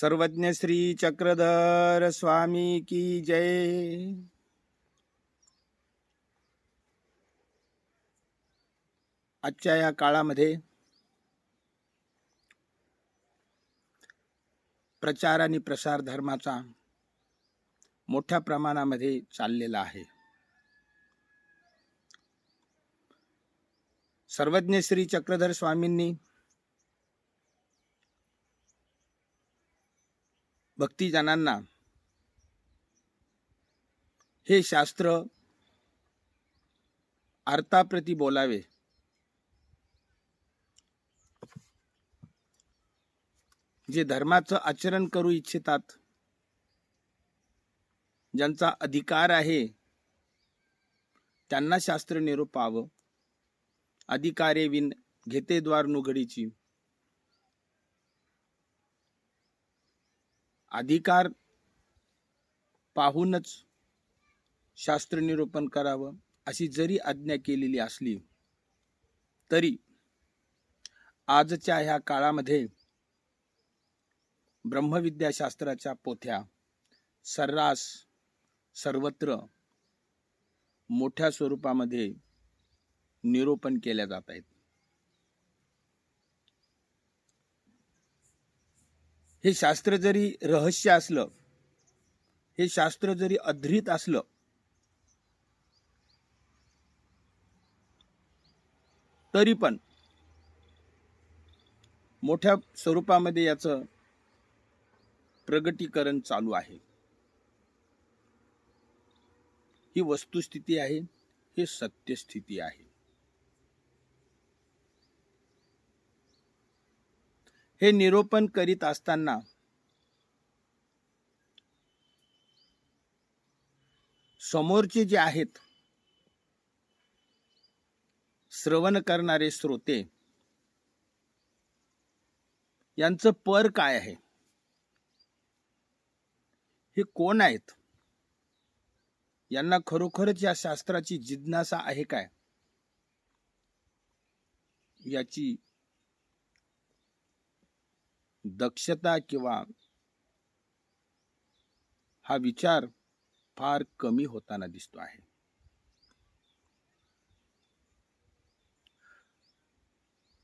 सर्वज्ञ श्री चक्रधर स्वामी की जय। आजच्या या काळामध्ये प्रचार आणि प्रसार धर्माचा मोठ्या प्रमाणामध्ये चाललेला आहे. सर्वज्ञ श्री चक्रधर स्वामींनी भक्तिजनांना हे शास्त्र अर्थाप्रती बोलावे. जे धर्माचं आचरण करू इच्छितात ज्यांचा अधिकार आहे त्यांना शास्त्र निरोप अधिकारे विन घेते द्वार नुघडीची. अधिकार पाहूनच शास्त्र निरूपण करावं अशी जरी आज्ञा केलेली असली तरी आजच्या ह्या काळामध्ये ब्रह्मविद्याशास्त्राच्या पोथ्या सर्रास सर्वत्र मोठ्या स्वरूपामध्ये निरूपण केल्या जात आहेत. हे शास्त्र जरी रहस्य असलं हे शास्त्र जरी अधृत असलं तरी पण मोठ्या स्वरूपामध्ये याचं प्रगटीकरण चालू आहे. ही वस्तुस्थिती आहे हे सत्यस्थिती आहे. हे निरोपण करीत असताना समोरचे जे आहेत श्रवण करणारे श्रोते यांचं पर काय आहे? हे कोण आहेत? यांना खरोखरच या शास्त्राची जिज्ञासा आहे काय? याची दक्षता किंवा हा विचार फार कमी होताना दिसतो आहे.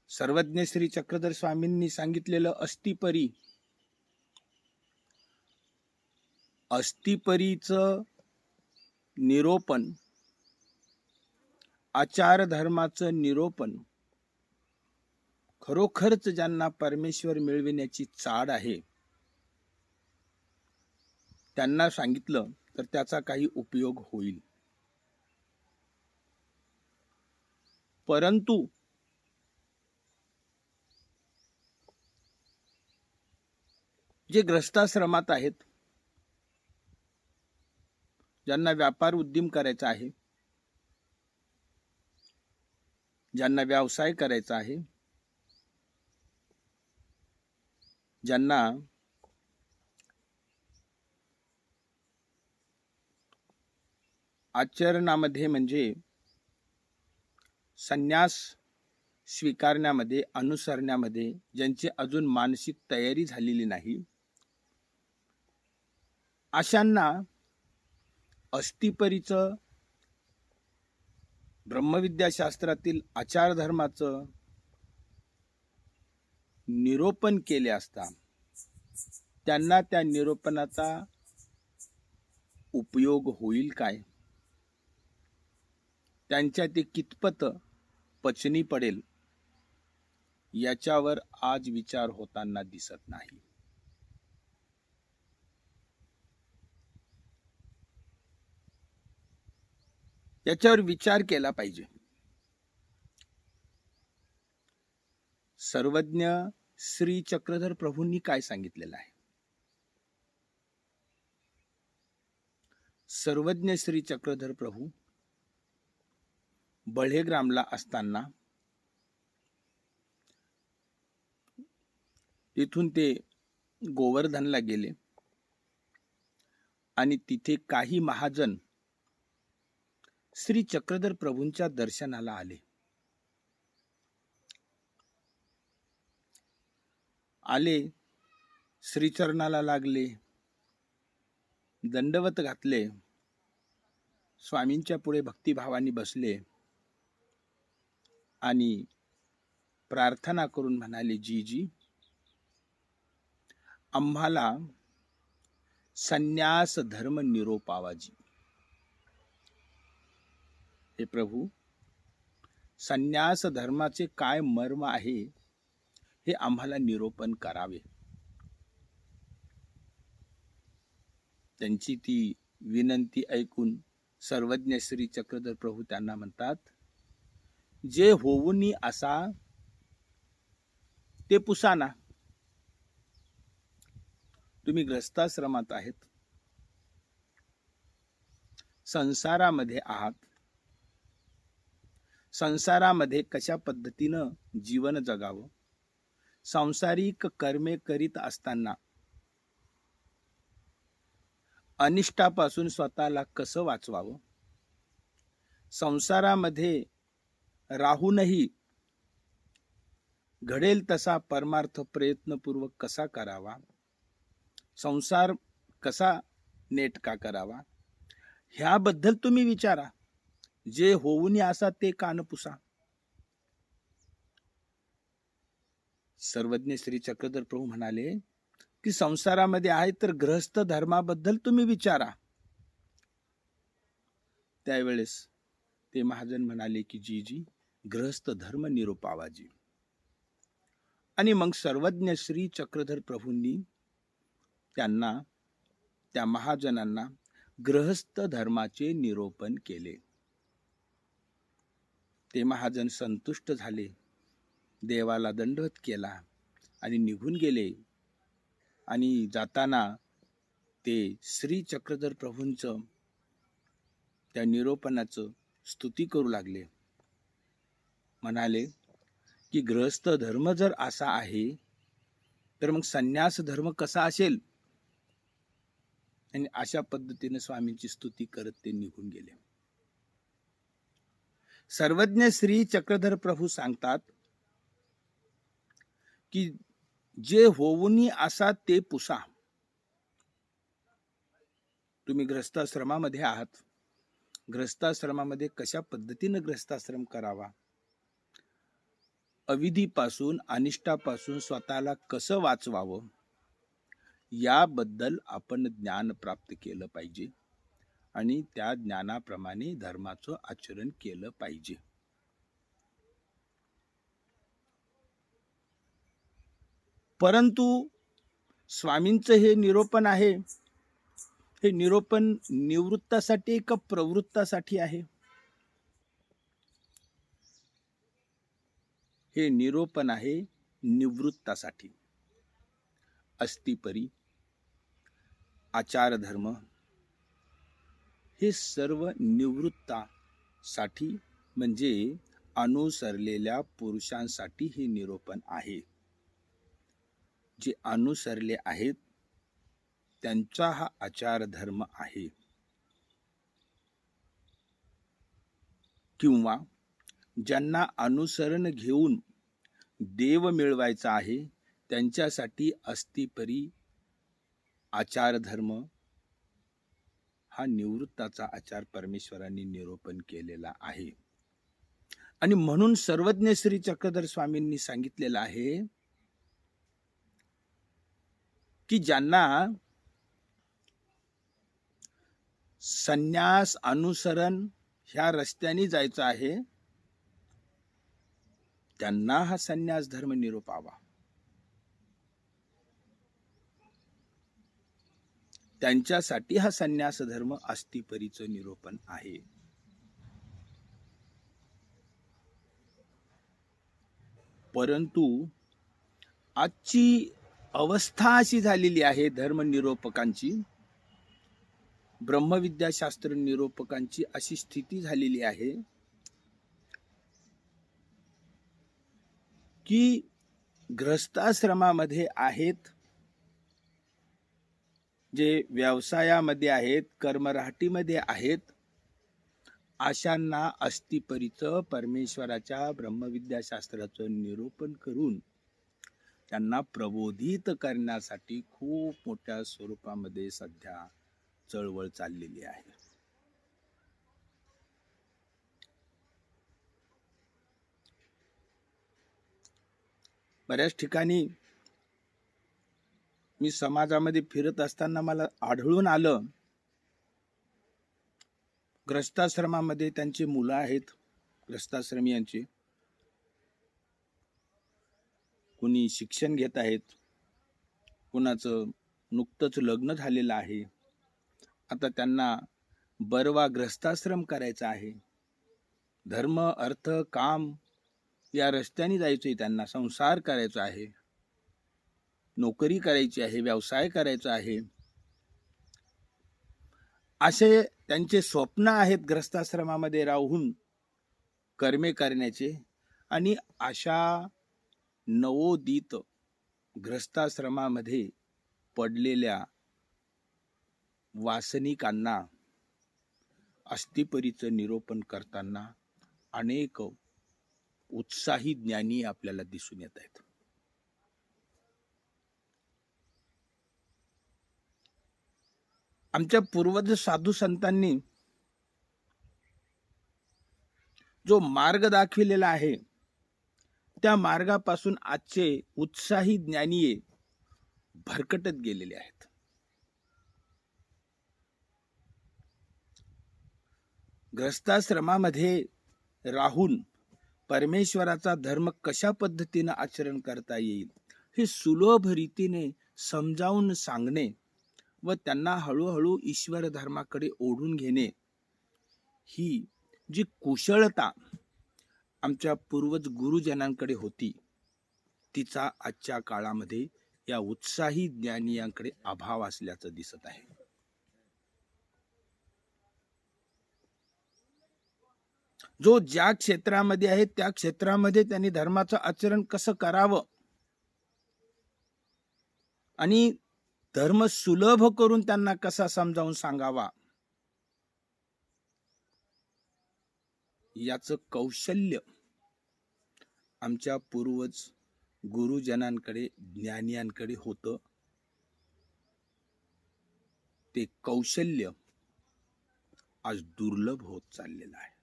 सर्वज्ञ श्री चक्रधर स्वामींनी सांगितलेलं अस्थिपरी अस्थिपरीच निरोपण आचार धर्माचं निरोपण खरोखरच ज्यांना परमेश्वर मिळविण्याची चाड आहे त्यांना सांगितलं तर त्याचा काही उपयोग होईल. परंतु जे ग्रस्ताश्रमात आहेत ज्यांना व्यापार उद्यम करायचा आहे ज्यांना व्यवसाय करायचा आहे ज्यांना आचरणामध्ये म्हणजे संन्यास स्वीकारण्यामध्ये अनुसरण्यामध्ये ज्यांची अजून मानसिक तयारी झालेली नाही अशांना अस्थिपरीचं ब्रह्मविद्याशास्त्रातील आचारधर्माचं निरोपण केले असता त्यांना त्या निरोपणाचा उपयोग होईल काय? त्यांच्या ते कितपत पचनी पडेल याच्यावर आज विचार होताना दिसत नाही. याच्यावर विचार केला पाहिजे. सर्वज्ञ श्री चक्रधर प्रभूंनी काय सांगितलेलं आहे? सर्वज्ञ श्री चक्रधर प्रभू बळेग्रामला असताना तिथून ते गोवर्धनला गेले आणि तिथे काही महाजन श्री चक्रधर प्रभूंच्या दर्शनाला आले. आले श्रीचरणाला लागले दंडवत घातले स्वामींच्या पुढे भक्तिभावाने बसले आणि प्रार्थना करून म्हणाले जी जी आम्हाला संन्यास धर्म निरोपावाजी. हे प्रभू संन्यास धर्माचे काय मर्म आहे? हे आम्हाला निरोपण करावे. त्यांची ती विनंती ऐकून सर्वज्ञ श्री चक्रधर प्रभू त्यांना म्हणतात जे होऊनी असा ते पुसाना तुम्ही ग्रस्ताश्रमात आहेत. संसारामध्ये आहात. संसारामध्ये कशा पद्धतीनं जीवन जगावं? सांसारिक कर्मे करीत असताना. अनिष्टापासून स्वतःला कसं वाचवावं? संसारामध्ये राहूनही घडेल तसा परमार्थ प्रयत्नपूर्वक कसा करावा? संसार कसा नेटका करावा? ह्याबद्दल तुम्ही विचारा. जे होऊन असा ते कानपुसा सर्वज्ञ श्री चक्रधर प्रभू म्हणाले की संसारामध्ये आहे तर ग्रहस्थ धर्माबद्दल तुम्ही विचारा. त्यावेळेस ते महाजन म्हणाले की जी जी ग्रहस्थ धर्म निरोपावाजी. आणि मग सर्वज्ञ श्री चक्रधर प्रभूंनी त्यांना त्या महाजनांना ग्रहस्थ धर्माचे निरोपण केले. ते महाजन संतुष्ट झाले. देवाला दंडवत केला आणि निघून गेले. आणि जाताना ते श्री चक्रधर प्रभूंचं त्या निरोपणाचं स्तुती करू लागले. म्हणाले की ग्रहस्थ धर्म जर असा आहे तर मग संन्यास धर्म कसा असेल? आणि अशा पद्धतीने स्वामींची स्तुती करत ते निघून गेले. सर्वज्ञ श्री चक्रधर प्रभू सांगतात की जे होऊनी असा ते पुसा. तुम्ही ग्रस्ताश्रमामध्ये आहात. ग्रस्ताश्रमामध्ये कशा पद्धतीनं ग्रस्ताश्रम करावा? अविधीपासून अनिष्टापासून स्वतःला कसं वाचवावं? याबद्दल आपण ज्ञान प्राप्त केलं पाहिजे आणि त्या ज्ञानाप्रमाणे धर्माचं आचरण केलं पाहिजे. परंतु स्वामींचं हे निरोपण आहे. हे निरोपण निवृत्तासाठी का प्रवृत्तासाठी आहे? हे निरोपण आहे निवृत्तासाठी. अस्तिपरी आचारधर्म हे सर्व निवृत्तासाठी म्हणजे अनुसरलेल्या पुरुषांसाठी हे निरोपण आहे. जे अनुसरले आहेत त्यांचा हा आचारधर्म आहे. किंवा ज्यांना अनुसरण घेऊन देव मिळवायचा आहे त्यांच्यासाठी अस्तिपरी आचारधर्म हा निवृत्ताचा आचार परमेश्वरांनी निरोपण केलेला आहे. आणि म्हणून सर्वज्ञ श्री चक्रधर स्वामींनी सांगितलेलं आहे की ज्यांना संन्यास अनुसरण ह्या रस्त्याने जायचं आहे त्यांना हा संन्यास धर्म निरोपावा. त्यांच्यासाठी हा संन्यास धर्म अस्तिपरीचं निरोपण आहे. परंतु आजची अवस्था अशी झालेली आहे धर्मनिरोपकांची. ब्रह्मविद्याशास्त्र निरोपकांची अशी स्थिती झालेली आहे की ग्रस्ताश्रमामध्ये आहेत जे व्यवसायामध्ये आहेत कर्मराहटीमध्ये आहेत अशांना अस्थिपरीचं परमेश्वराच्या ब्रह्मविद्याशास्त्राचं निरूपण करून त्यांना प्रबोधित करण्यासाठी खूप मोठ्या स्वरूपामध्ये सध्या चळवळ चाललेली आहे. बऱ्याच ठिकाणी मी समाजामध्ये फिरत असताना मला आढळून आलं ग्रस्ताश्रमामध्ये त्यांची मुलं आहेत ग्रस्ताश्रमियांची. कुणी शिक्षण घेत आहेत कुणाचं नुकतंच लग्न झालेलं आहे. आता त्यांना बरवा ग्रस्ताश्रम करायचा आहे. धर्म अर्थ काम या रस्त्याने जायचंय त्यांना. संसार करायचा आहे. नोकरी करायची आहे व्यवसाय करायचा आहे. असे त्यांचे स्वप्न आहेत ग्रस्ताश्रमामध्ये राहून कर्मे करण्याचे. आणि अशा नवोदित ग्रस्ताश्रमामध्ये पडलेल्या वासनिकांना अस्थिपरीचं निरोपण करताना अनेक उत्साही ज्ञानी आपल्याला दिसून येत आहेत. आमच्या पूर्वज साधू संतांनी जो मार्ग दाखविलेला आहे त्या मार्गापासून आजचे उत्साही ज्ञानीये भरकटत गेलेले आहेत. ग्रस्ताश्रमामध्ये राहून परमेश्वराचा धर्म कशा पद्धतीनं आचरण करता येईल हे सुलभ रीतीने समजावून सांगणे व त्यांना हळूहळू ईश्वर धर्माकडे ओढून घेणे ही जी कुशलता आमच्या पूर्वज गुरुजनांकडे होती. तिचा आजच्या काळामध्ये या उत्साही ज्ञानियांकडे अभाव असल्याचं दिसत आहे. जो ज्या क्षेत्रामध्ये आहे त्या क्षेत्रामध्ये त्यांनी धर्माचं आचरण कसं करावं? आणि धर्म सुलभ करून त्यांना कसा समजावून सांगावा? याचं कौशल्य आमच्या पूर्वज गुरुजनांकडे ज्ञानियांकडे होतं. ते कौशल्य आज दुर्लभ होत चाललेलं आहे.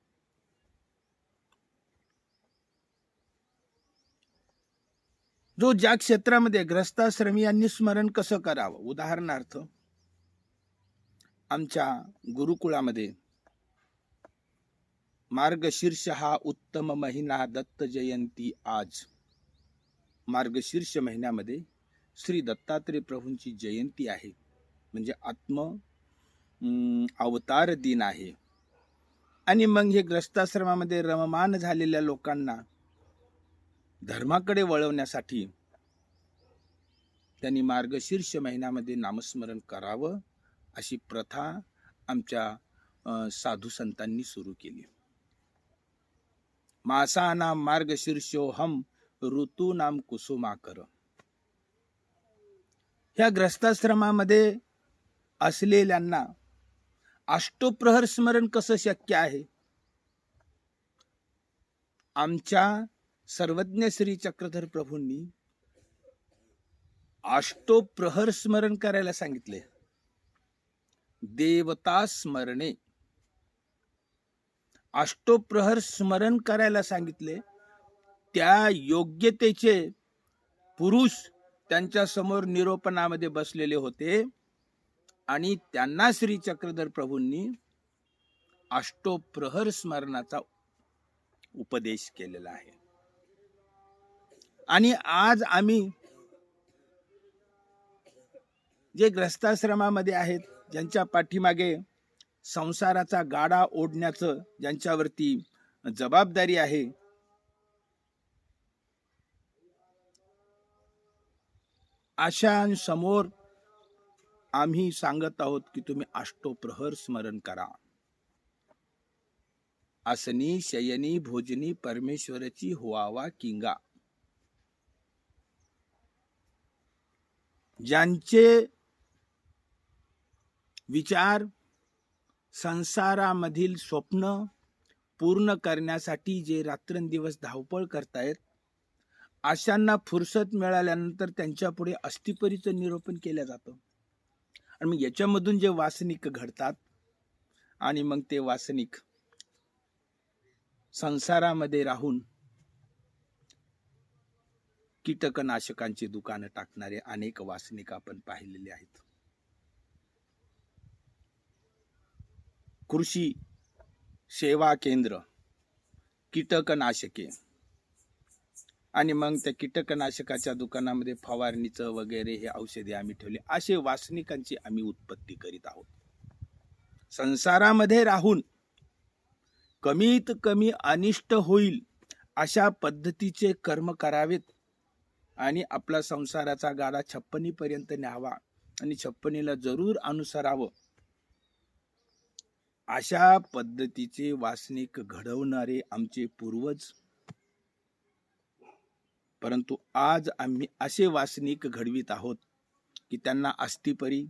जो ज्या क्षेत्रामध्ये ग्रस्ताश्रमीयांनी स्मरण कसं करावं? उदाहरणार्थ आमच्या गुरुकुळामध्ये मार्गशीर्ष हा उत्तम महिना दत्त जयंती आज. मार्गशीर्ष महिन्यामध्ये श्री दत्तात्रय प्रभूंची जयंती आहे. म्हणजे आत्म अवतार दिन आहे. आणि मग हे ग्रस्ताश्रमामध्ये रममान झालेल्या लोकांना धर्माकडे वळवण्यासाठी त्यांनी मार्गशीर्ष महिन्यामध्ये नामस्मरण करावं अशी प्रथा आमच्या साधू संतांनी सुरू केली. मासानाम मार्गशीर्षोहम ऋतूनाम कुसुमाकर. ह्या ग्रस्ताश्रमामध्ये असलेल्यांना अष्टोप्रहर स्मरण कसं शक्य आहे? आमच्या सर्वज्ञ श्री चक्रधर प्रभूंनी अष्टोप्रहर स्मरण करायला सांगितले. देवता स्मरणे. अष्टोप्रहर स्मरण करायला सांगितले. त्या योग्यतेचे पुरुष त्यांच्यासमोर निरोपणामध्ये बसलेले होते. आणि त्यांना श्री चक्रधर प्रभूंनी अष्टोप्रहर स्मरणाचा उपदेश केलेला आहे. आणि आज आम्ही जे ग्रस्ताश्रमामध्ये आहेत ज्यांच्या पाठीमागे संसाराचा गाडा ओढण्याचं ज्यांच्यावरती जबाबदारी आहे. अशांसमोर आम्ही सांगत आहोत की तुम्ही अष्टोप्रहर स्मरण करा. आसनी शयनी भोजनी परमेश्वराची हुवावा किंगा. ज्यांचे विचार संसारामधील स्वप्न पूर्ण करण्यासाठी जे रात्रंदिवस धावपळ करतायत अशांना फुरसत मिळाल्यानंतर त्यांच्यापुढे अस्थिपरीचं निरोपण केलं जातं. आणि मग याच्यामधून जे वासनिक घडतात आणि मग ते वासनिक संसारामध्ये राहून कीटकनाशकांची दुकानं टाकणारे अनेक वासनिक आपण पाहिलेले आहेत. कृषी सेवा केंद्र कीटकनाशके. आणि मग त्या कीटकनाशकाच्या दुकानामध्ये फवारणीचं वगैरे हे औषधे आम्ही ठेवले. असे वासनिकांची आम्ही उत्पत्ती करीत आहोत. संसारामध्ये राहून कमीत कमी अनिष्ट होईल अशा पद्धतीचे कर्म करावेत आणि आपला संसाराचा गाडा छप्पनीपर्यंत न्यावा आणि छप्पनीला जरूर अनुसरावं. अशा पद्धतीचे वासनिक घडवणारे आमचे पूर्वज. परंतु आज आम्ही असे वासनिक घडवीत आहोत की त्यांना अस्थिपरी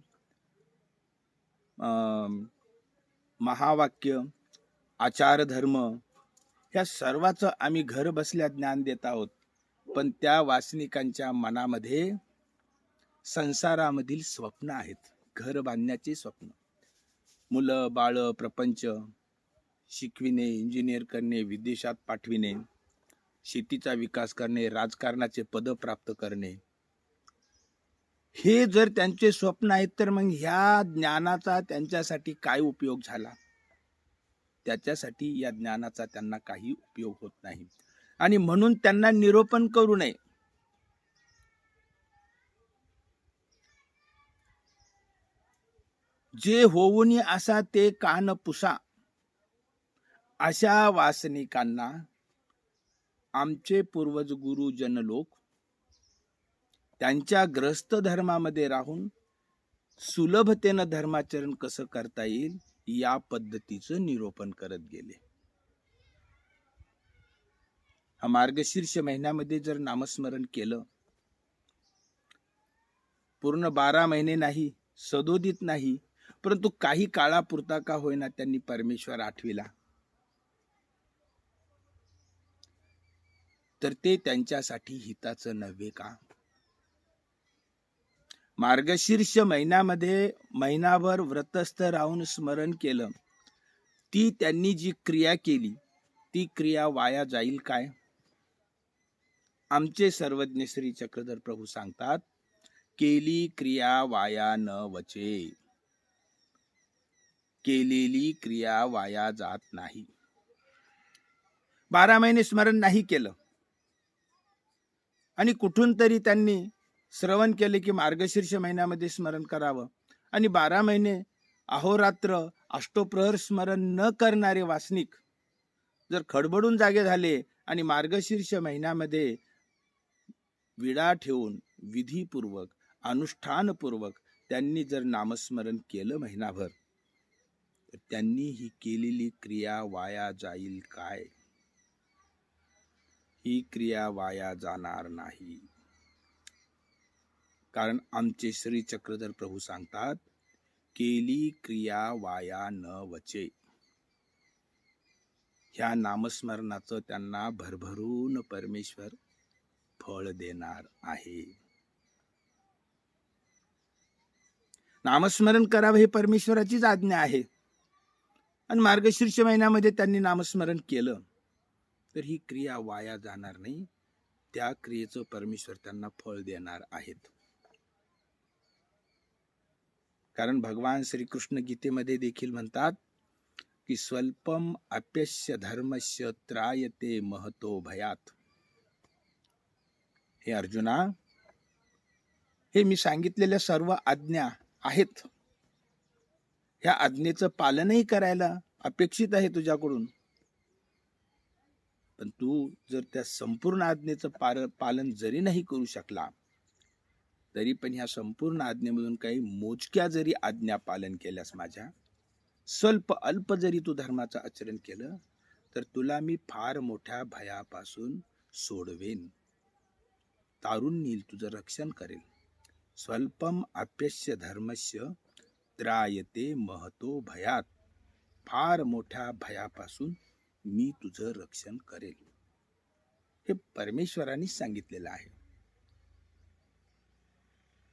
महावाक्य आचारधर्म ह्या सर्वाचं आम्ही घर बसल्या ज्ञान देत आहोत. पण त्या वासनिकांच्या मनामध्ये संसारामधील स्वप्न आहेत. घर बांधण्याचे स्वप्न. मुलं बाळ प्रपंच शिकविणे इंजिनियर करणे विदेशात पाठविणे शेतीचा विकास करणे राजकारणाचे पद प्राप्त करणे. हे जर त्यांचे स्वप्न आहेत तर मग ह्या ज्ञानाचा त्यांच्यासाठी काय उपयोग झाला? त्याच्यासाठी या ज्ञानाचा त्यांना काही उपयोग होत नाही. आणि म्हणून त्यांना निरोपण करू नये. जे होऊनी असा ते कान पुसा. अशा वासनिकांना आमचे पूर्वज गुरुजन लोक त्यांच्या ग्रस्त धर्मामध्ये राहून सुलभतेनं धर्माचरण कसं करता येईल या पद्धतीचं निरोपण करत गेले. हा मार्गशीर्ष महिन्यामध्ये जर नामस्मरण केलं पूर्ण बारा महिने नाही सदोदित नाही परंतु काही काळापुरता का होईना त्यांनी परमेश्वर आठविला. तर ते त्यांच्यासाठी हिताचं नव्हे का? मार्गशीर्ष महिन्यामध्ये महिनाभर व्रतस्थ राहून स्मरण केलं. ती त्यांनी जी क्रिया केली ती क्रिया वाया जाईल काय? आमचे सर्वज्ञ श्री चक्रधर प्रभू सांगतात केली क्रिया वाया न वचे. केलेली क्रिया वाया जात नाही. बारा महिने स्मरण नाही केलं. आणि कुठून तरी त्यांनी श्रवण केले की मार्गशीर्ष महिन्यामध्ये स्मरण करावं. आणि बारा महिने अहोरात्र अष्टोप्रहर स्मरण न करणारे वासनिक जर खडबडून जागे झाले आणि मार्गशीर्ष महिन्यामध्ये विडा ठेवून विधीपूर्वक अनुष्ठानपूर्वक त्यांनी जर नामस्मरण केलं महिनाभर तर त्यांनी ही केलेली क्रिया वाया जाईल काय? ही क्रिया वाया जाणार नाही. कारण आमचे श्री चक्रधर प्रभू सांगतात केली क्रिया वाया न वचे. ह्या नामस्मरणाचं त्यांना भरभरून परमेश्वर फळ देणार आहे. नामस्मरण करावं हे परमेश्वराचीच आज्ञा आहे. आणि मार्गशीर्ष महिन्यामध्ये त्यांनी नामस्मरण केलं. तर ही क्रिया वाया जाणार नाही. त्या क्रियेचं परमेश्वर त्यांना फळ देणार आहेत. कारण भगवान श्रीकृष्ण गीतेमध्ये देखील म्हणतात की स्वल्पम अप्यस्य धर्मस्य त्रायते महतो भयात. हे अर्जुना हे मी सांगितलेल्या सर्व आज्ञा आहेत. ह्या आज्ञेचं पालनही करायला अपेक्षित आहे तुझ्याकडून. पण तू जर त्या संपूर्ण आज्ञेचं पार पालन जरी नाही करू शकला तरी पण ह्या संपूर्ण आज्ञेमधून काही मोजक्या जरी आज्ञा पालन केल्यास माझ्या स्वल्प अल्प जरी तू धर्माचं आचरण केलं तर तुला मी फार मोठ्या भयापासून सोडवेन. तारून नेईल तुझं रक्षण करेल. स्वल्पम अप्यस्य धर्मस्य त्रायते महतो भयात. फार मोठ्या भयापासून मी तुझं रक्षण करेल. हे परमेश्वरांनीच सांगितलेलं आहे.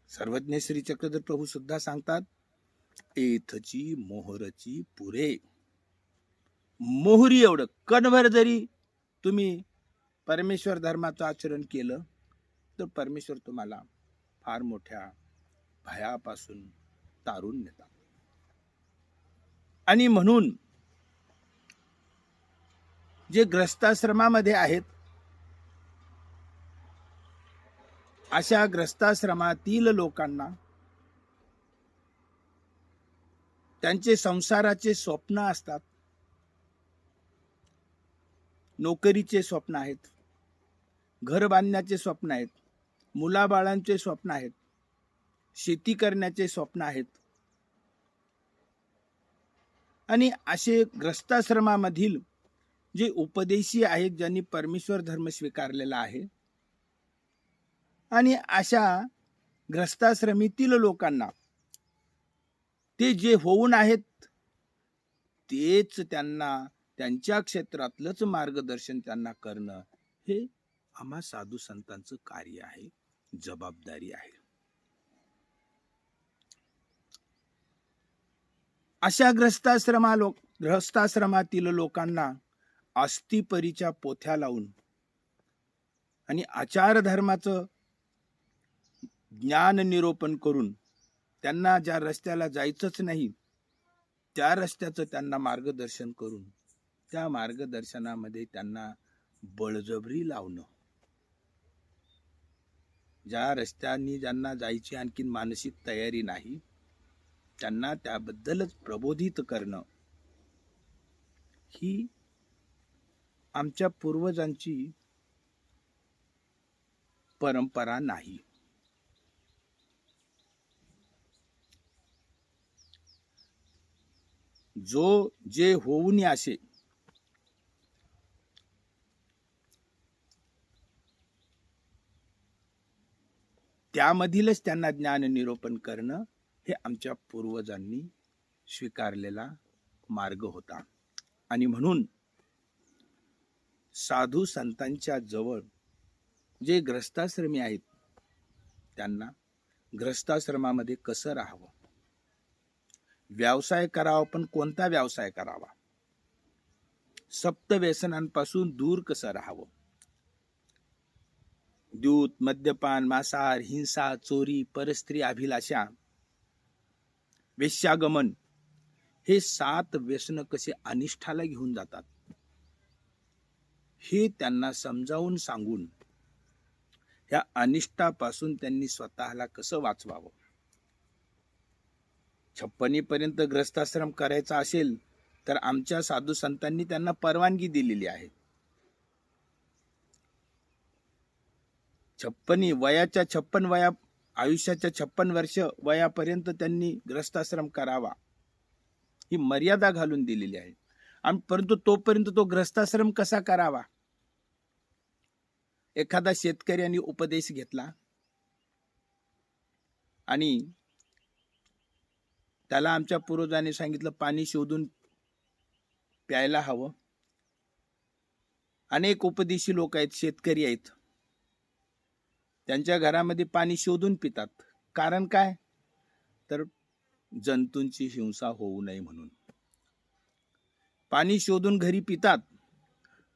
सर्वज्ञ श्री चक्रधर प्रभू सुद्धा सांगतात एथची मोहरची पुरे. मोहरी एवढं. कणभर जरी तुम्ही परमेश्वर धर्माचं आचरण केलं तर परमेश्वर तुम्हाला फार मोठ्या भयापासून तारून नेतात. आणि म्हणून जे ग्रस्ताश्रमामध्ये आहेत अशा ग्रस्ताश्रमातील लोकांना त्यांचे संसाराचे स्वप्न असतात नोकरीचे स्वप्न आहेत घर बांधण्याचे स्वप्न आहेत मुलाबाळांचे स्वप्न आहेत शेती करण्याचे स्वप्न आहेत. आणि असे ग्रस्ताश्रमामधील जे उपदेशी आहेत ज्यांनी परमेश्वर धर्म स्वीकारलेला आहे आणि अशा ग्रस्ताश्रमीतील लोकांना ते जे होऊन आहेत तेच त्यांना त्यांच्या क्षेत्रातलंच मार्गदर्शन त्यांना करणं हे आम्हा साधू संतांचं कार्य आहे जबाबदारी आहे. अशा ग्रस्ताश्रमा लोक ग्रहस्थाश्रमातील लोकांना अस्थिपरीच्या पोथ्या लावून आणि आचारधर्माचं ज्ञान निरोपण करून त्यांना ज्या रस्त्याला जायचंच नाही त्या रस्त्याचं त्यांना मार्गदर्शन करून त्या मार्गदर्शनामध्ये त्यांना बळजबरी लावणं. ज्या रस्त्यांनी ज्यांना जायची आणखीन मानसिक तयारी नाही त्यांना त्याबद्दलच प्रबोधित करणं. ही आमच्या पूर्वजांची परंपरा नाही. जो जे होऊन असे त्यामधीलच त्यांना ज्ञान निरोपण करणं हे आमच्या पूर्वजांनी स्वीकारलेला मार्ग होता. आणि म्हणून साधू संतांच्या जवळ जे ग्रस्ताश्रमी आहेत त्यांना ग्रस्ताश्रमामध्ये कसं राहावं? व्यवसाय करावा पण कोणता व्यवसाय करावा? सप्त व्यसनांपासून दूर कसं राहावं? दूध मद्यपान मांसाहार हिंसा चोरी परस्त्री अभिलाषा वेश्यागमन. हे सात व्यसन कसे अनिष्ठाला घेऊन जातात? हे त्यांना समजावून सांगून ह्या अनिष्टापासून त्यांनी स्वतःला कसं वाचवावं? छप्पनीपर्यंत ग्रस्ताश्रम करायचा असेल तर आमच्या साधू संतांनी त्यांना परवानगी दिलेली आहे. छप्पनी वयाच्या छप्पन वया आयुष्याच्या छप्पन वर्ष वयापर्यंत त्यांनी ग्रस्ताश्रम करावा. ही मर्यादा घालून दिलेली आहे. आणि परंतु तोपर्यंत तो ग्रस्ताश्रम कसा करावा? एखादा शेतकऱ्यांनी उपदेश घेतला आणि त्याला आमच्या पूर्वजांनी सांगितलं पाणी शोधून प्यायला हवं. अनेक उपदेशी लोक आहेत शेतकरी आहेत. त्यांच्या घरामध्ये पाणी शोधून पितात. कारण काय? तर जंतूंची हिंसा होऊ नये म्हणून. पाणी शोधून घरी पितात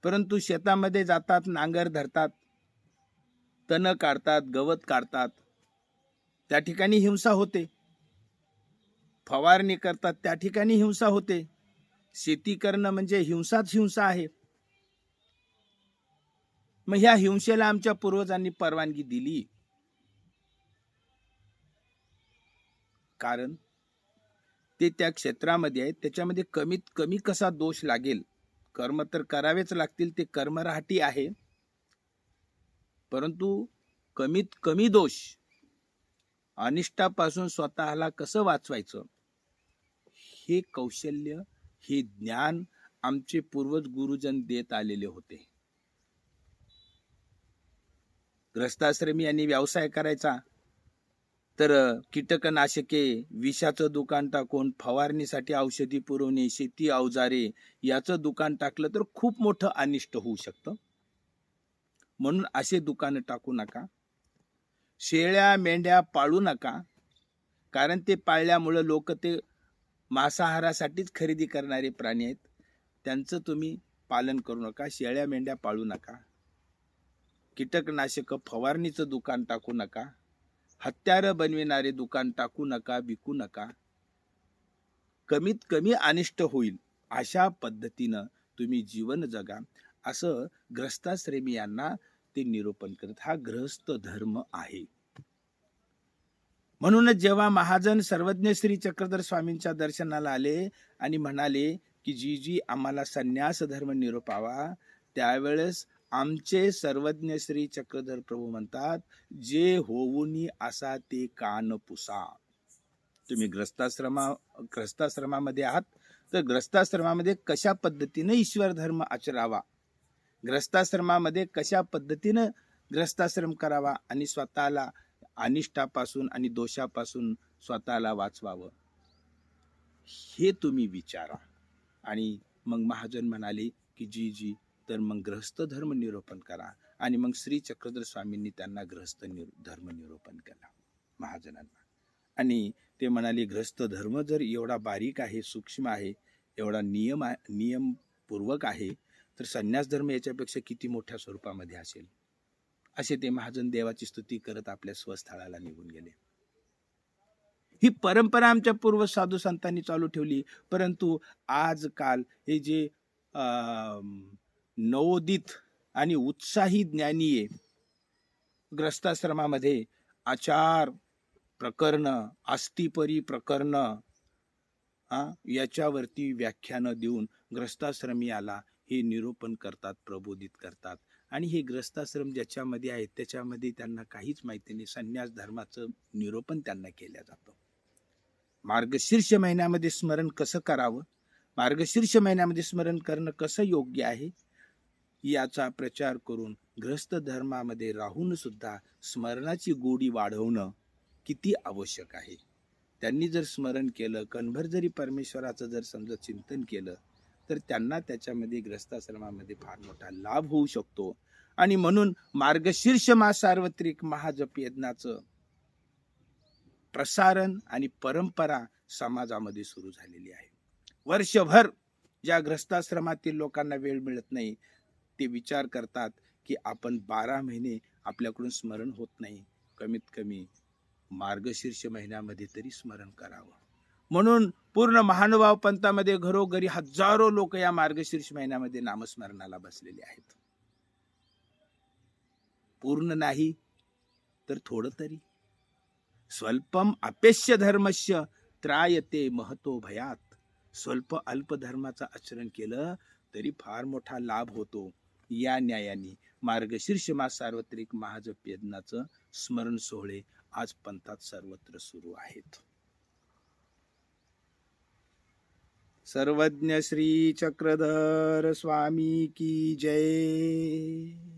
परंतु शेतामध्ये जातात नांगर धरतात तण काढतात गवत काढतात. त्या ठिकाणी हिंसा होते. फवारणी करतात त्या ठिकाणी हिंसा होते. शेती करणं म्हणजे हिंसाच हिंसा आहे. मग ह्या हिंसेला आमच्या पूर्वजांनी परवानगी दिली. कारण ते त्या क्षेत्रामध्ये आहेत. त्याच्यामध्ये कमीत कमी कसा दोष लागेल? कर्म तर करावेच लागतील. ते कर्मराहटी आहे. परंतु कमीत कमी दोष. अनिष्टापासून स्वतःला कसं वाचवायचं? हे कौशल्य हे ज्ञान आमचे पूर्वज गुरुजन देत आलेले होते. ग्रस्ताश्रमी यांनी व्यवसाय करायचा. तर कीटकनाशके विषाचं दुकान टाकून फवारणीसाठी औषधी पुरवणे शेती अवजारे याचं दुकान टाकलं तर खूप मोठं अनिष्ट होऊ शकतं. म्हणून असे दुकानं टाकू नका. शेळ्या मेंढ्या पाळू नका. कारण ते पाळल्यामुळं लोक ते मांसाहारासाठीच खरेदी करणारे प्राणी आहेत. त्यांचं तुम्ही पालन करू नका. शेळ्या मेंढ्या पाळू नका. कीटकनाशक फवारणीचं दुकान टाकू नका हत्यारं बनविणारे दुकान टाकू नका विकू नका. कमीत कमी अनिष्ट होईल अशा पद्धतीनं तुम्ही जीवन जगा. असं ग्रस्ताश्रेमी यांना ते निरूपण करत हा ग्रहस्थ धर्म आहे. म्हणूनच जेव्हा महाजन सर्वज्ञ श्री चक्रधर स्वामींच्या दर्शनाला आले आणि म्हणाले की जी जी आम्हाला संन्यास धर्म निरोपावा त्यावेळेस आमचे सर्वज्ञ श्री चक्रधर प्रभू म्हणतात जे होऊनी असा ते कान पुसा. तुम्ही ग्रस्ताश्रमा ग्रस्ताश्रमामध्ये आहात तर ग्रस्ताश्रमामध्ये कशा पद्धतीनं ईश्वर धर्म आचरावा? ग्रस्ताश्रमामध्ये कशा पद्धतीनं ग्रस्ताश्रम करावा आणि स्वतःला अनिष्टापासून आणि दोषापासून स्वतःला वाचवावं? हे तुम्ही विचारा. आणि मग महाजन म्हणाले की जी जी तर मग ग्रहस्थ धर्म निरूपण करा आणि मग श्री चक्रधर स्वामींनी त्यांना ग्रहस्थ निर धर्म निरूपण केला महाजनांना. आणि ते म्हणाले ग्रहस्थ धर्म जर एवढा बारीक आहे सूक्ष्म आहे एवढा नियम आहे नियमपूर्वक आहे तर संन्यास धर्म याच्यापेक्षा किती मोठ्या स्वरूपामध्ये असेल? असे ते महाजन देवाची स्तुती करत आपल्या स्वस्थळाला निघून गेले. ही परंपरा आमच्या पूर्व साधू संतांनी चालू ठेवली परंतु आजकाल हे जे नवोदित आणि उत्साही ज्ञानीये ग्रस्ताश्रमामध्ये आचार प्रकरण आस्तिपरी प्रकरण याच्यावरती व्याख्यानं देऊन ग्रस्ताश्रमियाला हे निरूपण करतात प्रबोधित करतात. आणि हे ग्रस्ताश्रम ज्याच्यामध्ये आहेत त्याच्यामध्ये त्यांना काहीच माहिती नाही. संन्यास धर्माचं निरूपण त्यांना केलं जातं. मार्गशीर्ष महिन्यामध्ये स्मरण कसं करावं? मार्गशीर्ष महिन्यामध्ये स्मरण करणं कसं योग्य आहे? याचा प्रचार करून ग्रस्त धर्मामध्ये राहून सुद्धा स्मरणाची गोडी वाढवणं किती आवश्यक आहे? त्यांनी जर स्मरण केलं कणभर जरी परमेश्वराचं जर समजा चिंतन केलं तर त्यांना त्याच्यामध्ये ग्रस्ताश्रमामध्ये फार मोठा लाभ होऊ शकतो. आणि म्हणून मार्गशीर्ष मा सार्वत्रिक महाजप यज्ञाचं प्रसारण आणि परंपरा समाजामध्ये सुरू झालेली आहे. वर्षभर ज्या ग्रस्ताश्रमातील लोकांना वेळ मिळत नाही ते विचार करतात की आपण बारा महिने आपल्याकडून स्मरण होत नाही. कमीत कमी मार्गशीर्ष महिन्यामध्ये तरी स्मरण करावं. म्हणून पूर्ण महानुभाव पंथामध्ये घरोघरी हजारो लोक या मार्गशीर्ष महिन्यामध्ये नामस्मरणाला बसलेले आहेत. पूर्ण नाही तर थोडं तरी. स्वल्पम अपेश्य धर्मस्य त्रायते महतो भयात. स्वल्प अल्प धर्माचं आचरण केलं तरी फार मोठा लाभ होतो. या न्यायाने मार्गशीर्ष मास सार्वत्रिक महाजप यज्ञाचं स्मरण सोहळे आज पंथात सर्वत्र सुरू आहेत. सर्वज्ञ श्री चक्रधर स्वामी की जय.